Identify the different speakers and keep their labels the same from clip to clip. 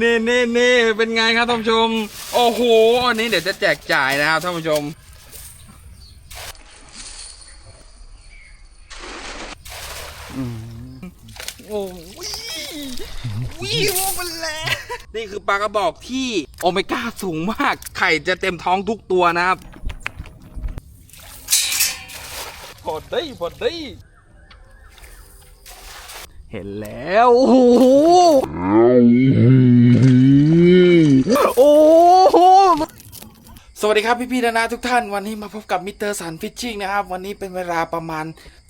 Speaker 1: นี่นี่นี่เป็นไงครับท่านผู้ชม โอ้โหอันนี้เดี๋ยวจะแจกจ่ายนะครับท่านผู้ชม โอ้ยวิวมันแล้วนี่คือปลากระบอกที่โอเมก้าสูงมาก ไข่จะเต็มท้องทุกตัวนะครับ พอได้พอได้ เห็นแล้วโอ้โหโอ้โหสวัสดีครับพี่ๆนะนะทุกท่านวันนี้มาพบกับมิสเตอร์สันฟิชชิ่งนะครับ วันนี้เป็นเวลาประมาณ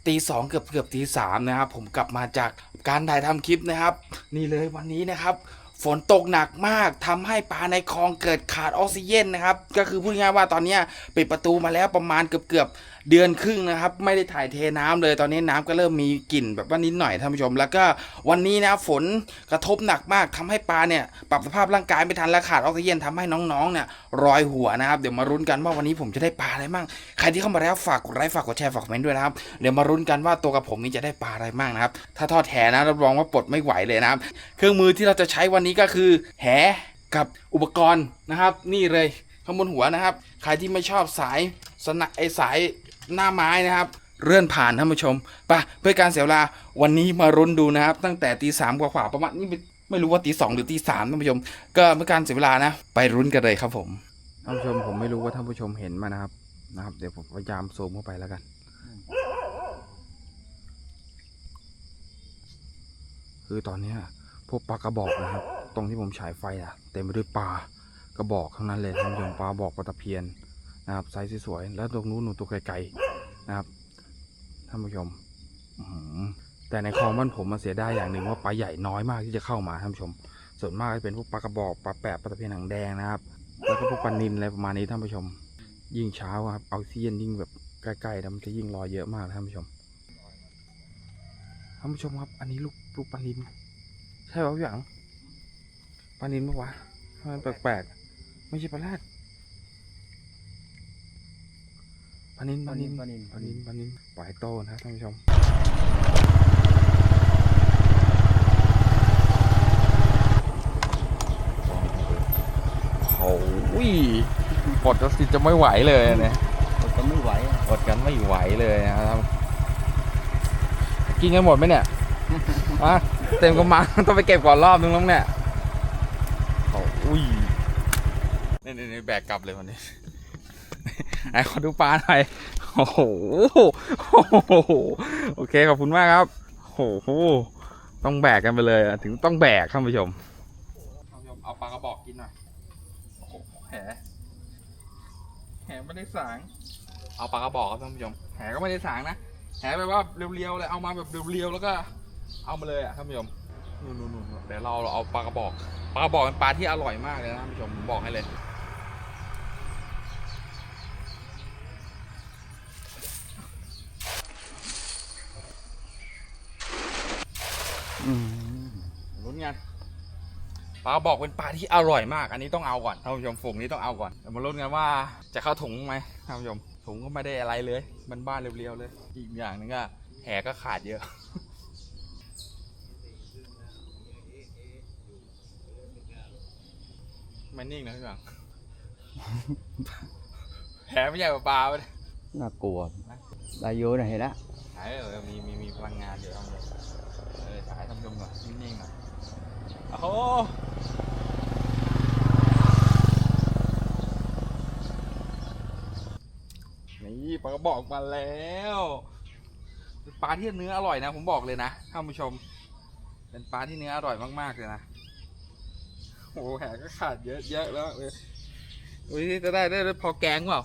Speaker 1: ตีสองเกือบเกือบตีสามนะครับ ผมกลับมาจากการถ่ายทำคลิปนะครับ นี่เลยวันนี้นะครับ ฝนตกหนักมากทำให้ปลาในคลองเกิดขาดออกซิเจนนะครับ ก็คือพูดง่ายๆว่าตอนนี้ปิดประตูมาแล้วประมาณเกือบเกือบ เดือนครึ่งนะครับ ไม่ได้ถ่ายเทน้ำเลยตอนนี้น้ำก็เริ่มมีกลิ่นแบบว่านิดหน่อยท่านผู้ชม แล้วก็วันนี้นะฝนกระทบหนักมากทำให้ปลาเนี่ยปรับสภาพร่างกายไม่ทันและขาดออกซิเจนทำให้น้องๆเนี่ยรอยหัวนะครับเดี๋ยวมารุ้นกันว่าวันนี้ผมจะได้ปลาอะไรมั่งใครที่เข้ามาแล้วฝากกดไลค์ฝากกดแชร์ฝากคอมเมนต์ด้วยนะครับเดี๋ยวมารุ้นกันว่าตัวกับผมนี้จะได้ปลาอะไรมั่งนะครับถ้าทอดแหนะรับรองว่าปลดไม่ไหวเลยนะครับ เครื่องมือที่เราจะใช้วันนี้ก็คือ แหกับอุปกรณ์นะครับ นี่เลย ข้างบนหัวนะครับ ใครที่ไม่ชอบสายสนะไอสายหน้าไม้นะครับ เลื่อนผ่านท่านผู้ชมปะเพื่อการเสียเวลาวันนี้มารุนดูนะครับ ตั้งแต่ตีสามกว่าๆประมาณนี่ไม่รู้ว่าตีสองหรือตีสามท่านผู้ชม ก็เพื่อการเสียเวลานะ ไปรุนกันเลยครับผมท่านผู้ชมผมไม่รู้ว่าท่านผู้ชมเห็นมานะครับนะครับ เดี๋ยวผมพยายามซูมเข้าไปแล้วกันคือตอนเนี้พวกปลากระบอกนะครับ ตรงที่ผมฉายไฟอะเต็มไปด้วยปลา กระบอกข้างนั้นเลยท่านผู้ชมปลาบอกปลาตะเพียนนะครับไซส์สวยๆแล้วตรงนู้นหนูตัวไกลๆนะครับท่านผู้ชมแต่ในคลองบ้านผมมาเสียได้อย่างหนึ่งว่าปลาใหญ่น้อยมากที่จะเข้ามาท่านผู้ชม ส่วนมากจะเป็นพวกปลากระบอกปลาแปะปลาตะเพียนหางแดงนะครับ แล้วก็พวกปลานิลอะไรประมาณนี้ท่านผู้ชม ยิ่งเช้าครับเอาเซียนยิ่งแบบใกล้ๆแล้วมันจะยิ่งรอยเยอะมากท่านผู้ชมท่านผู้ชมครับ อันนี้ลูกลูกปลานิลใช่ป่าวพี่หวังปลานินปะวะมันแปลกๆ ไม่ใช่ปลาแรดปลานินปลานิน
Speaker 2: ปลานิล
Speaker 1: ปลานินปลานินปล่อยโตนะครับท่านผู้ชมโอ้ยปลดแล้วสิจะไม่ไหวเลยเนี่ย
Speaker 2: มันก็ไม่ไหวอะ
Speaker 1: อดกันไม่ไหวเลยนะครับกินกันหมดไหมเนี่ยอะเต็มกระมังต้องไปเก็บก่อนรอบนึงแล้วเนี่ยโอ้ย นี่นี่นี่แบกกลับเลยวันนี้ไอ้ขอดูปลาหน่อยโอ้โหโอ้โหโอเคขอบคุณมากครับโอ้โหต้องแบกกันไปเลยอะถึงต้องแบกท่านผู้ชมท่านผู้ชมเอาปลากระบอกกินหน่อยโอ้โหแหแหไม่ได้สางเอาปลากระบอกครับท่านผู้ชมแหก็ไม่ได้สางนะแหแบบว่าเรียวๆเลยเอามาแบบเรียวๆแล้วก็ เอามาเลยอะท่านผู้ชมนู่นนู่นนู่นเดี๋ยวเราเราเอาปลากระบอกปลากระบอกเป็นปลาที่อร่อยมากเลยนะท่านผู้ชมผมบอกให้เลย
Speaker 2: อืม
Speaker 1: ลุ้นกัน ปลากระบอกเป็นปลาที่อร่อยมาก อันนี้ต้องเอาก่อนท่านผู้ชมฝูงนี้ต้องเอาก่อนเดี๋ยวมาลุ้นกันว่าจะเข้าถุงไหมท่านผู้ชมถุงก็ไม่ได้อะไรเลยมันบ้านๆเรียวๆเลย อีกอย่างหนึงก็แหก็ขาดเยอะไม่นิ่งนะพี่บังแหไม่ใหญ่กว่าปลาไปเลย
Speaker 2: น่ากลัวได้เยอะนะเห็นแล้ว
Speaker 1: หายเออมีมีมีพลังงานเดี๋ยวเอาเลยเออถ่ายทำยมก่อนนิ่งๆหน่อยโอ้โหนี่ปลากระ บอกมาแล้วเป็นปลาที่เนื้ออร่อยนะ ผมบอกเลยนะท่านผู้ชม เป็นปลาที่เนื้ออร่อยมากๆเลยนะโอ้โหแหก็ขาดเยอะเยอะแล้วเลยอุ้ยจะได้ได้ได้พอแกงเปล่า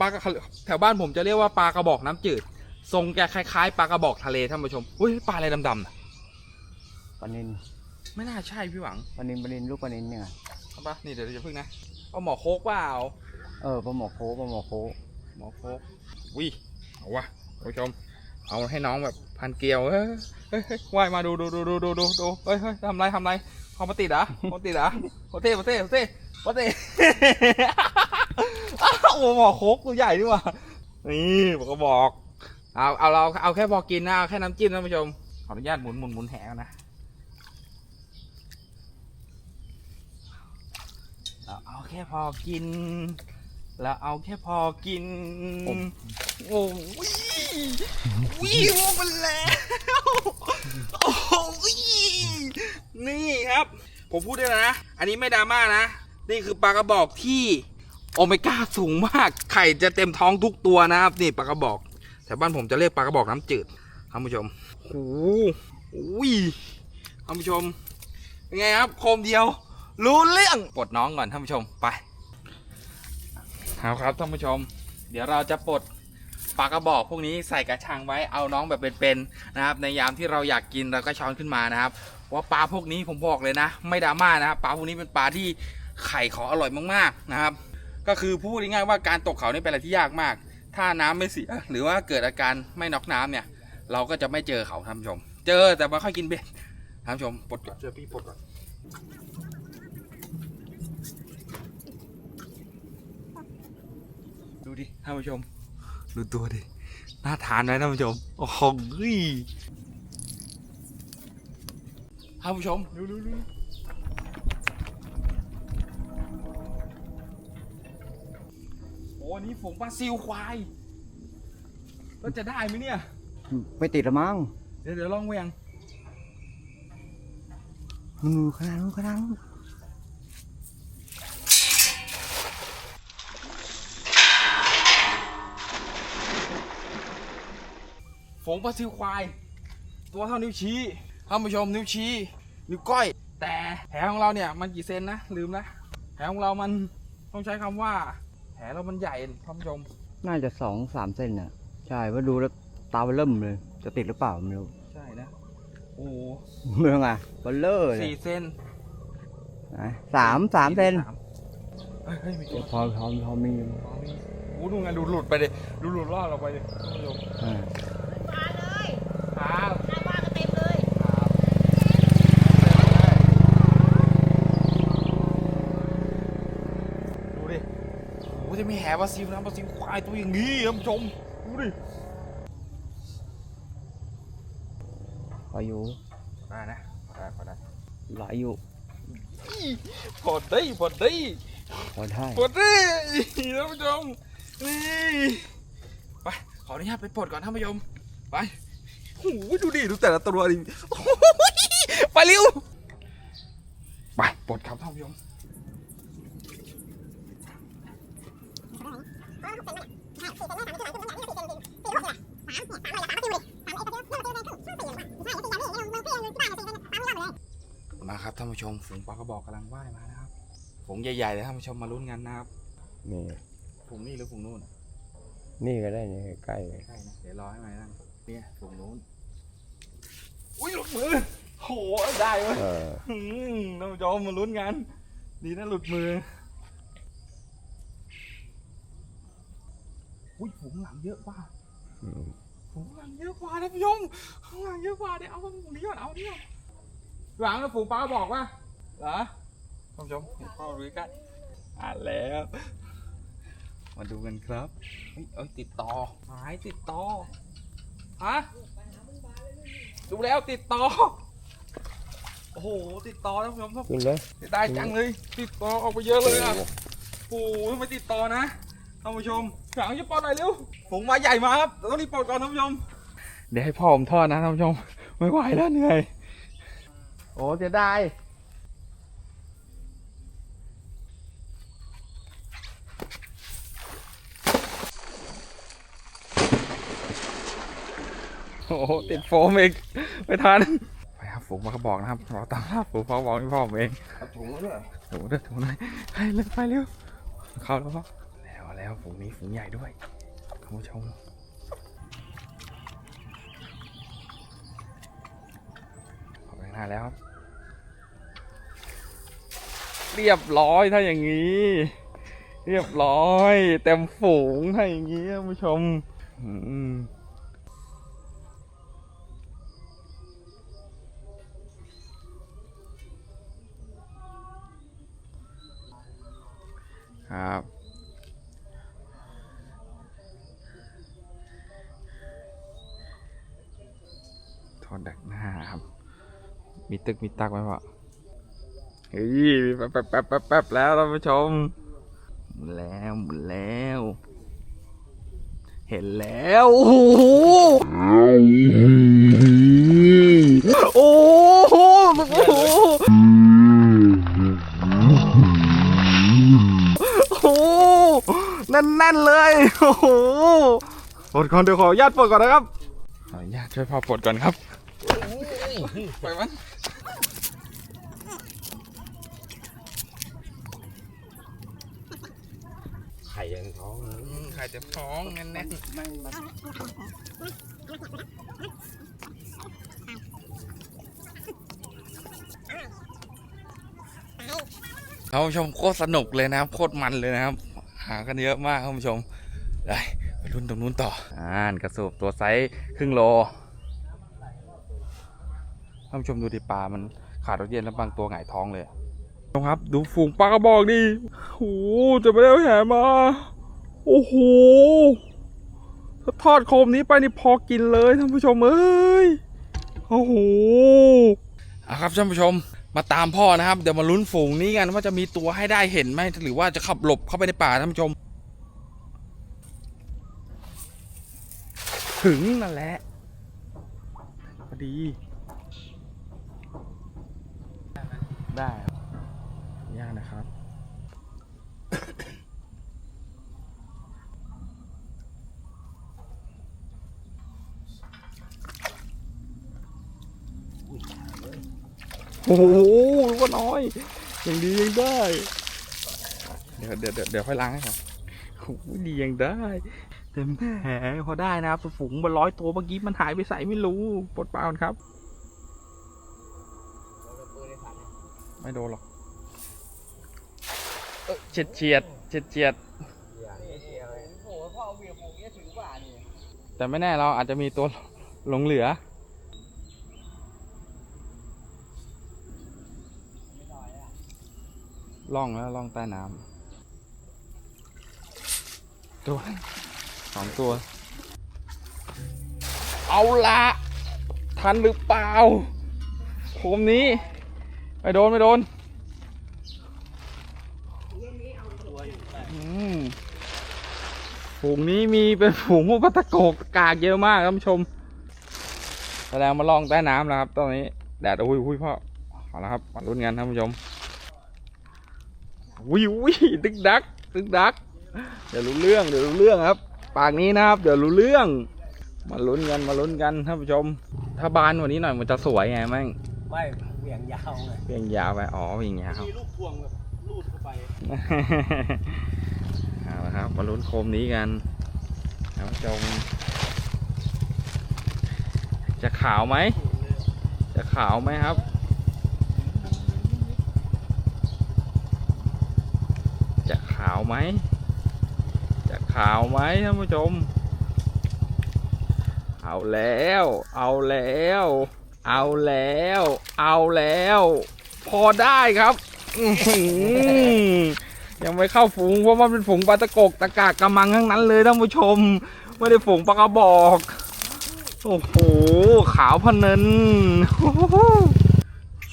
Speaker 1: ปลากระแถวบ้านผมจะเรียกว่าปลากระบอกน้ำจืด ทรงจะคล้ายๆปลากระบอกทะเลท่านผู้ชมอุ้ยปลาอะไรดำๆน่ะ
Speaker 2: ปลานิน
Speaker 1: ไม่น่าใช่พี่หวัง
Speaker 2: ปลานินปลานินลูกปลานินเนี่ย
Speaker 1: เอาปะนี่เดี๋ยวเราจะพึ่งนะเอาหมอโคกเปล่า
Speaker 2: เออปลาหมอโคปลาหมอโค
Speaker 1: หมอโคกวิเอาวะท่าผู้ชม เอาให้น้องแบบพันเกลียวเฮ้ยเฮ้ยว่ายมาดูดูดูดูดูดูดูเฮ้ยเฮ้ยทำไรทำไรเขามาติดอเขามาติดเหรอโอเต้โอเต้โอเต้โอเต้อ้โอ้หมอโคกตัวใหญ่ดีว่ะนี่ผมก็บอก เอาเอาเราเอาแค่พอกินนะเอาแค่น้ำจิ้มท่านผู้ชมขออนุญาตหมุนหมุนหมุนแหก่อนนะเอาแค่พอกิน แล้วเอาแค่พอกิน โอ้ยวิวมันแล้วโอ้ยนี่ครับ ผมพูดได้แล้วนะ อันนี้ไม่ดราม่านะ นี่คือปลากระบอกที่โอเมก้าสูงมาก ไข่จะเต็มท้องทุกตัวนะครับ นี่ปลากระบอกแต่บ้านผมจะเรียกปลากระบอกน้ำจืดท่านผู้ชมโอ้โหอุ้ยท่านผู้ชมเป็นไงครับ โคมเดียว รู้เรื่องปลดน้องก่อนท่านผู้ชมไป เอาครับท่านผู้ชม เดี๋ยวเราจะปลดปลากระบอกพวกนี้ใส่กระชังไว้เอาน้องแบบเป็นๆนะครับ ในยามที่เราอยากกินเราก็ช้อนขึ้นมานะครับ ว่าปลาพวกนี้ผมบอกเลยนะ ไม่ดราม่านะครับปลาพวกนี้เป็นปลาที่ไข่เขาอร่อยมากๆนะครับ ก็คือพูดง่ายๆว่าการตกเขานี่เป็นอะไรที่ยากมาก ถ้าน้ำไม่เสียหรือว่าเกิดอาการไม่น็อกน้ำเนี่ย เราก็จะไม่เจอเขาท่านผู้ชม เจอแต่ไม่ค่อยกินเบ็ดท่านผู้ชมปลดก่อนเจอพี่ปลดก่อน ดูดิท่านผู้ชม ดูตัวดิ น่าทานไหมท่านผู้ชม โอ้โหยท่านผู้ชม ดูดูดูโอ้อันนี้ฝงปลาซิวควาย แล้วจะได้ไหมเนี่ย
Speaker 2: ไม่ติดละมั้ง
Speaker 1: เดี๋ยวเดี๋ยวลองเวียง
Speaker 2: มือขนาดนู้นขนาดนู้น
Speaker 1: ฝงปลาซิวควาย ตัวเท่านิ้วชี้ท่านผู้ชมนิ้วชี้ นิ้วก้อย แต่แผลของเราเนี่ยมันกี่เซนนะลืมนะแผลของเรามันต้องใช้คำว่า แผลเรามันใหญ่ท่านผู้ชม
Speaker 2: น่าจะสองสามเซนน่ะ ใช่ว่าดูแล้วตาเบลเริ่มเลย จะติดหรือเปล่าไม่รู้
Speaker 1: ใช่นะโอ้โห
Speaker 2: เมืองอะเบลเลอร์เลย
Speaker 1: สี่เซน
Speaker 2: ไหนสามสามเซน
Speaker 1: สามเฮ้ยเฮ้ยมีตัว
Speaker 2: พอพอพอมี
Speaker 1: โอ้ดูไงดูหลุดไปเลยดูหลุดรอดเราไปเลยท่านผู้ชม
Speaker 2: อ่า
Speaker 3: มาเลย
Speaker 1: ครับ
Speaker 3: หน้าบ้านก็เต็มเลย
Speaker 1: ดูดิโอ้จะมีแหปลาซิวนะปลาซิวควายตัวอย่างนี้ท่านผู้ชมดูดิ
Speaker 2: พออยู่
Speaker 1: ได้นะพอได้พอได้
Speaker 2: หลายอยู่
Speaker 1: พอได้พอได้
Speaker 2: พอได้
Speaker 1: ปลดดิท่านผู้ชมนี่ไปขออนุญาตไปปลดก่อนท่านผู้ชมไป โอ้โหดูดิดูแต่ละตัวดิโอ้โหไปเร็วไปปลดครับท่านผู้ชมมาครับท่านผู้ชมฝูงปลากระบอกกำลังว่ายมานะครับฝูงใหญ่ๆเลยท่านผู้ชมมาลุ้นกันนะครับ
Speaker 2: นี่
Speaker 1: ฝูงนี้หรือฝูงนู้นอะ
Speaker 2: นี่ก็ได้นี่ใกล้
Speaker 1: ใช่นะเดี๋ยวรอให้มันนั่งเนี่ยฝูงนู้น อุ้ยหลุดมือโหได้เว้ย
Speaker 2: เออ
Speaker 1: อืมท่านผู้ชมมาลุ้นกันดีนะหลุดมืออุ้ยฝูงหลังเยอะกว่า
Speaker 2: อืม
Speaker 1: ฝูงหลังเยอะกว่าท่านผู้ชมฝูงหลังเยอะกว่าเดี๋ยวเอาฝูงนี้ก่อนเอานี่ก่อนหลังแล้วฝูงปลาบอกว่าเหรอท่านผู้ชมเห็นพ่อรู้กันอ่านแล้ว มาดูกันครับเฮ้ยเอ้ยติดต่อหายติดต่อฮะ ดูแล้วติดต่อ โอ้โห ติดต่อท่านผู้ชมครับ
Speaker 2: ขึ้นเลย
Speaker 1: เสียดายจังเลย ติดต่อออกไปเยอะเลยอะโอ้โหทำไมติดต่อนะท่านผู้ชมหลังจะปลดหน่อยเร็วผมมาใหญ่มาครับต้องรีบปลดก่อนท่านผู้ชม เดี๋ยวให้พ่อผมทอดนะท่านผู้ชม ไม่ไหวแล้วเหนื่อย โอ้เสียดาย อ้โหติดโฟมอีกไม่ทันไปครับฝูงมากระบอกนะครับเราตามล่าฝูงมากระบอกที่พ่อผมเอง
Speaker 2: เอาถุงแล้วเนี่ย
Speaker 1: โอ้โหเดือดถุงไหนไปเร็วไปเร็วเข้าแล้วครับแล้วแล้วฝูงนี้ฝูงใหญ่ด้วยท่านผู้ชมขอไปข้างหน้าแล้วครับ เรียบร้อยถ้าอย่างนี้ เรียบร้อย เต็มฝูงถ้าอย่างนี้ท่านผู้ชม อืม ครับ ทอดดักหน้าครับ มีตึกมีตักไหมพ่อเฮ้ยแป๊บแป๊บแป๊บแป๊บแป๊บแล้วท่านผู้ชมหมุนแล้วหมุนแล้ว เห็นแล้ว โอ้โหโอ้โห แน่นๆเลย โอ้โหปลดก่อนเดี๋ยวขออนุญาตปลดก่อนนะครับ ขออนุญาตช่วยพ่อปลดก่อนครับไปมัน
Speaker 3: ไข่ยังท้องเลย
Speaker 1: ไข่เต็มท้องแน่น
Speaker 3: ไม่มา
Speaker 1: ๆท่านผู้ชมโคตรสนุกเลยนะครับ โคตรมันเลยนะครับหากันเยอะมากท่านผู้ชมไปไปรุ่นตรงนู้นต่ออ่านกระสูบตัวไซส์ครึ่งโลท่านผู้ชมดูดิปลามันขาดออกซิเย็นแล้วบางตัวหงายท้องเลยชมครับ ดูฝูงปลากระบอกดิโอ้โหจะไม่ได้แหมา โอ้โหถ้าทอดโคมนี้ไปนี่พอกินเลยท่านผู้ชมเอ้ย โอ้โห อะครับท่านผู้ชมมาตามพ่อนะครับ เดี๋ยวมาลุ้นฝูงนี้กันว่าจะมีตัวให้ได้เห็นไหมหรือว่าจะขับหลบเข้าไปในป่าท่านผู้ชม ถึงนั่นแหละพอดี ได้ครับยากนะครับ โอ้โหก็น้อยยังดียังได้ เดี๋ยวเดี๋ยวเดี๋ยวค่อยล้างให้ครับโอ้โหดียังได้ แต่แหมพอได้นะครับฝูงมันร้อยตัวเมื่อกี้มันหายไปใส่ไม่รู้ปลดเปล่าครับ ไม่โดนหรอกเฉียดเฉียดเฉียดเฉียดแต่ไม่แน่เราอาจจะมีตัวหลงเหลือ ล่องแล้วล่องใต้น้ำตัวสองตัว เอาละทันหรือเปล่าโคมนี้ไม่โดนไม่โดนอืมฝูงนี้มีเป็นฝูงพวกปลาตะโกกกากเยอะมากท่านผู้ชมแสดงมาล่องใต้น้ำแล้วครับ ตอนนี้แดดอุ้ยอุ้ยพ่อเอาละครับมาลุ้นกันท่านผู้ชม วิววิดึกดักดึกดัก เดี๋ยวรู้เรื่องเดี๋ยวรู้เรื่องครับ ปากนี้นะครับ เดี๋ยวรู้เรื่อง มาลุ้นกันมาลุ้นกันท่านผู้ชม ถ้าบานกวันนี้หน่อยมันจะสวยไงแม่ง
Speaker 3: ไม่เหวี่ยงยาวไง
Speaker 1: เพียงยาวไปอ๋อเพียงยาว
Speaker 3: มีลูกพวงแบบลูดเข้าไป
Speaker 1: เอาละครับมาลุ้นโคมนี้กันท่านผู้ชม จะขาวไหม จะขาวไหมครับ จะขาวไหม จะขาวไหมท่านผู้ชม เอาแล้ว เอาแล้ว เอาแล้ว เอาแล้ว พอได้ครับยังไม่เข้าฝูงเพราะมันเป็นฝูงปลาตะกกตะกากกระมังทั้งนั้นเลยท่านผู้ชม ไม่ได้ฝูงปลากระบอก โอ้โห ขาวพะเนิน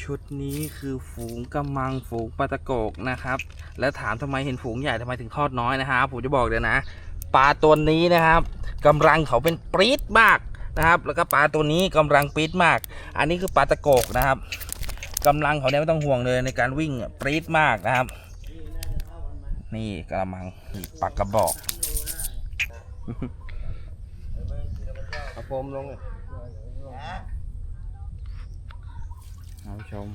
Speaker 1: ชุดนี้คือฝูงกำมังฝูงปลาตะกกนะครับ แล้วถามทำไมเห็นฝูงใหญ่ทำไมถึงทอดน้อยนะครับผมจะบอกเลยนะปลาตัวนี้นะครับกำลังเขาเป็นปรี๊ดมากนะครับ แล้วก็ปลาตัวนี้กำลังปรี๊ดมาก อันนี้คือปลาตะโกกนะครับกำลังเขาเนี่ยไม่ต้องห่วงเลยในการวิ่งอะปรี๊ดมากนะครับ นี่กระมังนี่ปลากระบอก
Speaker 3: เอาโฟมลงเลย
Speaker 1: ท่านผู้ชม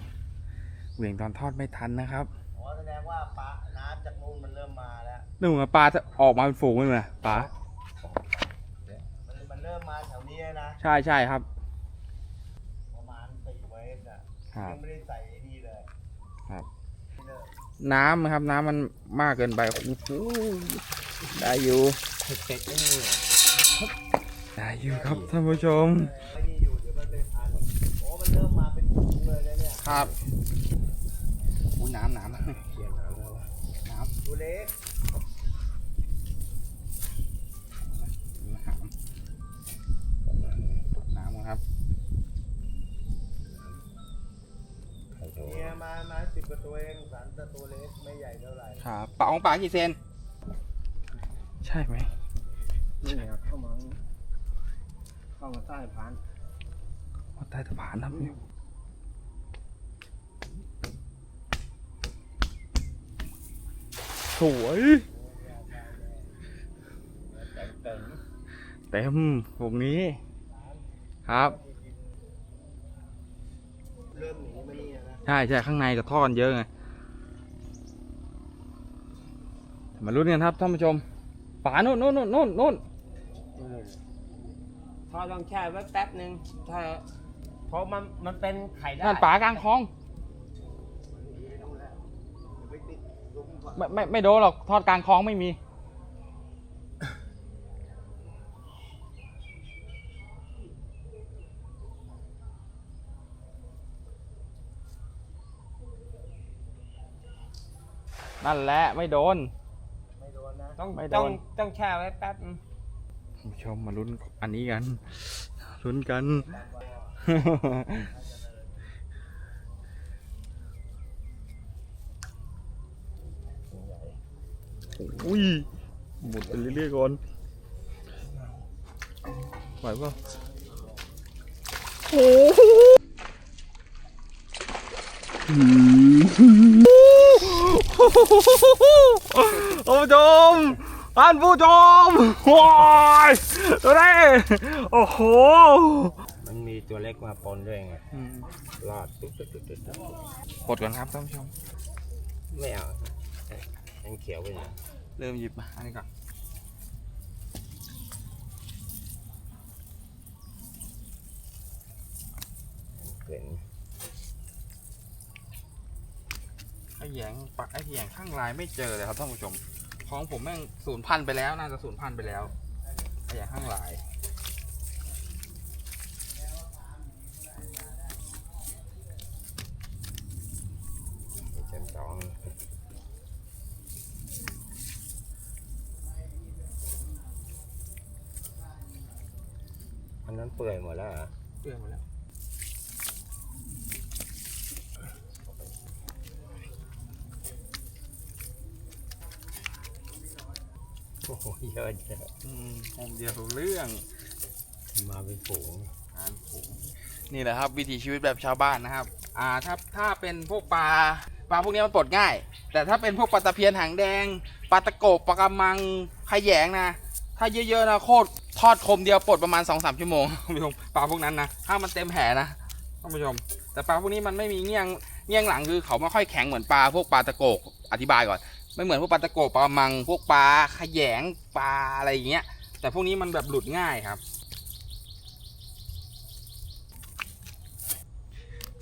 Speaker 1: เหวี่ยงตอนทอดไม่ทันนะครับ
Speaker 3: อ๋อแสดงว่าปลาน้ำจากนู่นมันเริ่มมาแล้ว
Speaker 1: นึกว่าปลาจะออกมาเป็นฝูงเลยนะปลา
Speaker 3: มันมันเริ่มมาแถวนี้นะ
Speaker 1: ใช่ใช่ครับ
Speaker 3: ประมาณสี่เมตรอะ
Speaker 1: ครับ
Speaker 3: ยังไม่ได้ใส่ไอ้นี่เลย
Speaker 1: ครับ
Speaker 3: นี่เลย
Speaker 1: น้ำนะครับ น้ำมันมากเกินไปโอ้โหได้อยู่
Speaker 3: เผ็ดๆนี่
Speaker 1: ได้อยู่ครับท่านผู้ชม
Speaker 3: ไอ้นี่อยู่เดี๋ยวมันเป็นพันโอ้มันเริ่มมาเป็นถุงเลยนะเนี่ย
Speaker 1: ครับอุ้ย น้ำน้ำ
Speaker 3: เขียนน้ำแล้ว
Speaker 1: น้ำ
Speaker 3: ตัวเล็ก
Speaker 1: น้ำครับ
Speaker 3: เนี่ยมามาสิบกว่าตัวเอสันแต่ตัวเล็กไม่ใหญ่เท่าไหร่
Speaker 1: ครับปลาของปลากี่เซนใช่ไหม
Speaker 2: นี่ครับเข้ามาเข้ามาใต้พาน
Speaker 1: ว่าใต้สะพานครับ สวย
Speaker 3: เต็ม
Speaker 1: เต็มวงนี้ ครับ
Speaker 3: เริ่มหนีมานี่นะ
Speaker 1: ใช่ใช่ข้างในกับท่อกันเยอะไง มาลุ้นกันครับท่านผู้ชมฝาโน่นโน่นโน่นโน่นโน่น
Speaker 4: พอต้องแช่ไว้แป๊บหนึ่งถ้าเพราะมันมันเป็นไข่ได้
Speaker 1: นั่นฝากลางคลอง
Speaker 3: ไม่
Speaker 1: ไม่ไม่โดนหรอกทอดกลางคลองไม่มี นั่นแหละไม่โดน
Speaker 3: ไม่โดนนะ
Speaker 4: ต้อง
Speaker 1: ไม่โดน
Speaker 4: ต้องต้องแช่ไว้แป๊บนึง
Speaker 1: คุณผู้ชมมาลุ้นอันนี้กัน ลุ้นกัน อุ้ยหมดไปเรื่อยๆก่อนไหวป่ะโอ้โหท่านผู้ชมท่านผู้ชมว้ายตัวนี้โอ้โห
Speaker 4: มันมีตัวเล็กมาปนด้วยไงรอดตุ๊บตุ๊บตุ๊บตุ๊บตุ๊บ
Speaker 1: กดก่อนครับท่านผู้ชม
Speaker 4: ไม่เอายังเขียวไปอยู่
Speaker 1: เริ่มหยิบมาอันนี้ก่อน
Speaker 4: เกิน
Speaker 1: ไอ้แหยงปักไอ้แหยงข้างลายไม่เจอเลยครับท่านผู้ชม ของผมแม่งสูญพันธุ์ไปแล้วน่าจะสูญพันธุ์ไปแล้วไอ้แหยงข้างลาย
Speaker 4: เต็มสองอันนั้นเปื่อยหมดแล้วเหรอ
Speaker 1: เปื่อยหมดแล้ว
Speaker 4: โอ้โหเยอะเยอะ
Speaker 1: อืมผมเดียวรู้เรื่อง
Speaker 4: มาเป็นฝูง
Speaker 1: อ่านผมนี่แหละครับ วิถีชีวิตแบบชาวบ้านนะครับ อ่าถ้าถ้าเป็นพวกปลาปลาพวกนี้มันปลดง่าย แต่ถ้าเป็นพวกปลาตะเพียนหางแดงปลาตะโกบปลากระมังขยงนะ ถ้าเยอะๆนะโคตร ทอดคมเดียวปลดประมาณ2อสชั่วโมงท่านผู้ชมปลาพวกนั้นนะถ้ามันเต็มแผ่นะท่านผู้ชม แต่ปลาพวกนี้มันไม่มีเงี้ยงเงี้ยงหลังคือเขาไม่ค่อยแข็งเหมือนปลาพวกปลาตะโกกอธิบายก่อนไม่เหมือนพวกปลาตะโกกปลากระมัง พวกปลาขยงปลาอะไรอย่างเงี้ย แต่พวกนี้มันแบบหลุดง่ายครับ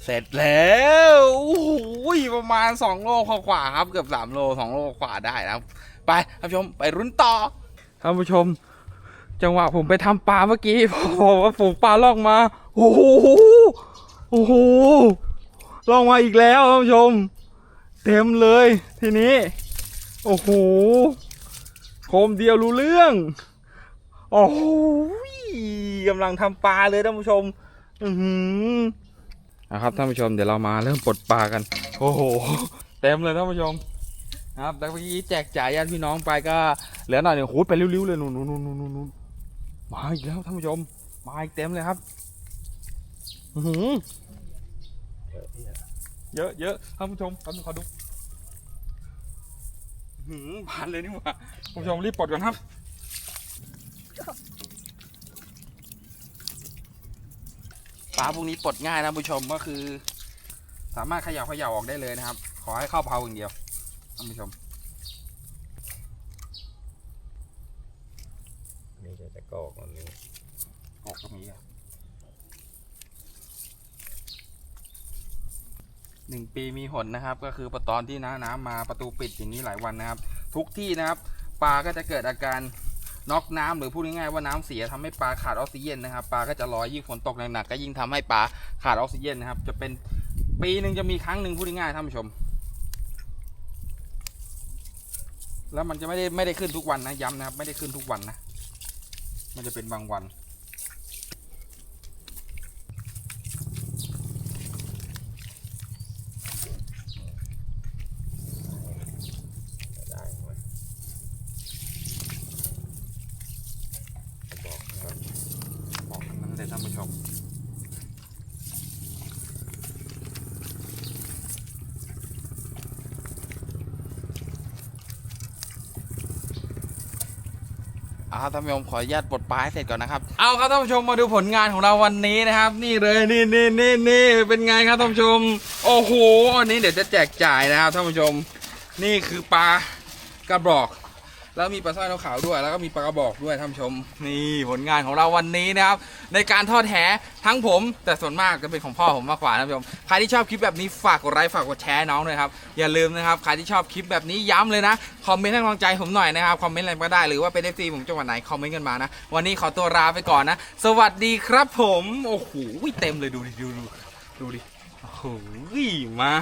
Speaker 1: เสร็จแล้วโอ้โหประมาณ 2 โลกว่าๆครับเกือบ3โล2โลกว่าได้นะครับ ไปท่านผู้ชมไปรุ้นต่อท่านผู้ชม จังหวะผมไปทำปลาเมื่อกี้พอบอกว่าฝูงปลาล่องมา โอ้โหโอ้โหล่องมาอีกแล้วท่านผู้ชม เต็มเลยทีนี้ โอ้โหโคมเดียวรู้เรื่อง โอ้โหกำลังทำปลาเลยท่านผู้ชม อือหือนะครับท่านผู้ชมเดี๋ยวเรามาเริ่มปลดปลากัน โอ้โหเต็มเลยท่านผู้ชมครับแล้วเมื่อกี้แจกจ่ายญาติพี่น้องไปก็เหลือหน่อยหนึ่งโอ้โหไปเร็วๆเลยนู่นนู่นนู่นนู่นนู่น มาอีกแล้วท่านผู้ชม มาอีกเต็มเลยครับหือเยอะเยอะท่านผู้ชมท่านผู้ชมขอดูอื้อหือบานเลยนี่หว่าท่านผู้ชมรีบปลดก่อนครับปลาพวกนี้ปลดง่ายนะท่านผู้ชมก็คือ สามารถเขย่าเขย่าออกได้เลยนะครับ ขอให้เข้าเพาอย่างเดียวท่านผู้ชม
Speaker 4: มีแต่ตะโกกมันมี
Speaker 1: ออกตรงนี้ครับหนึ่งปีมีหนนะครับ ก็คือตอนที่น้าน้ำมาประตูปิดอย่างนี้หลายวันนะครับ ทุกที่นะครับ ปลาก็จะเกิดอาการน็อกน้ำหรือพูดง่ายๆว่าน้ำเสียทำให้ปลาขาดออกซิเจนนะครับปลาก็จะลอยยิ่งฝนตกหนักๆก็ยิ่งทำให้ปลาขาดออกซิเจนนะครับ จะเป็นปีหนึ่งจะมีครั้งหนึ่งพูดง่ายๆท่านผู้ชม แล้วมันจะไม่ได้ไม่ได้ขึ้นทุกวันนะย้ำนะครับ ไม่ได้ขึ้นทุกวันนะ มันจะเป็นบางวัน
Speaker 4: ต ชม
Speaker 1: เอา ครับท่านผู้ชมขออนุญาตปลดปลายเสร็จก่อนนะครับเอาครับท่านผู้ชมมาดูผลงานของเราวันนี้นะครับ นี่เลยนี่นี่นี่นี่เป็นไงครับท่านผู้ชม โอ้โหอันนี้เดี๋ยวจะแจกจ่ายนะครับท่านผู้ชม นี่คือปลากระบอก แล้วมีปลาสร้อยขาวด้วย แล้วก็มีปลากระบอกด้วยท่านชม นี่ผลงานของเราวันนี้นะครับ ในการทอดแหทั้งผม แต่ส่วนมากจะเป็นของพ่อผมมากกว่าท่านชมใครที่ชอบคลิปแบบนี้ฝากกดไลค์ฝากกดแชร์น้องด้วยครับอย่าลืมนะครับใครที่ชอบคลิปแบบนี้ย้ำเลยนะคอมเมนต์ให้กำลังใจผมหน่อยนะครับคอมเมนต์อะไรก็ได้หรือว่าเป็นเอฟซีผมจังหวัดไหนคอมเมนต์กันมานะวันนี้ขอตัวลาไปก่อนนะ สวัสดีครับผมโอ้โหเต็มเลยดูดิดูดูดูดิโอ้โหมา